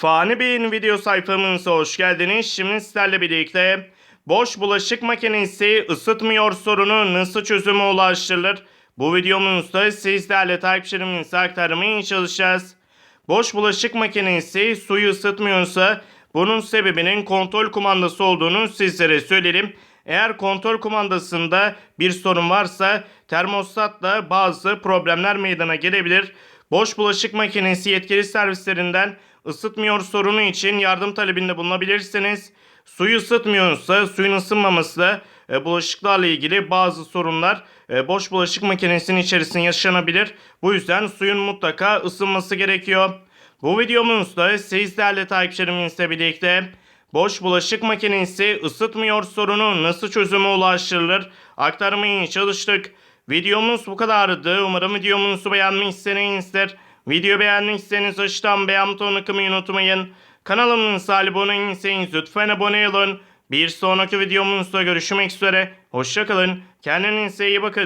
Fani Bey'in video sayfamıza hoş geldiniz. Şimdi sizlerle birlikte boş bulaşık makinesi ısıtmıyor sorunu nasıl çözüme ulaştırılır? Bu videomuzda sizlerle takipçilerimize aktarmaya çalışacağız. Boş bulaşık makinesi suyu ısıtmıyorsa bunun sebebinin kontrol kumandası olduğunu sizlere söyleyelim. Eğer kontrol kumandasında bir sorun varsa termostatla bazı problemler meydana gelebilir. Boş bulaşık makinesi yetkili servislerinden ısıtmıyor sorunu için yardım talebinde bulunabilirsiniz. Suyu ısıtmıyorsa suyun ısınmaması e, bulaşıklarla ilgili bazı sorunlar e, boş bulaşık makinesinin içerisinde yaşanabilir. Bu yüzden suyun mutlaka ısınması gerekiyor. Bu videomuzda sizlerle takipçilerimizle birlikte boş bulaşık makinesi ısıtmıyor sorunu nasıl çözüme ulaştırılır aktarmaya çalıştık. Videomuz bu kadardı. Umarım videomuzu beğenmişsinizdir. Video beğendiyseniz aşağıdan beğen butonuna kımayı unutmayın. Kanalımıza abone değilseniz lütfen abone olun. Bir sonraki videomuzda görüşmek üzere. Hoşçakalın. Kendinize iyi bakın.